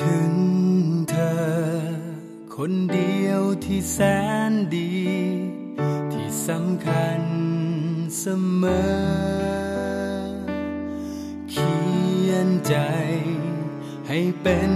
ถึงเธอ คนเดียวที่แสนดี ที่สำคัญเสมอ เขียนใจให้เป็น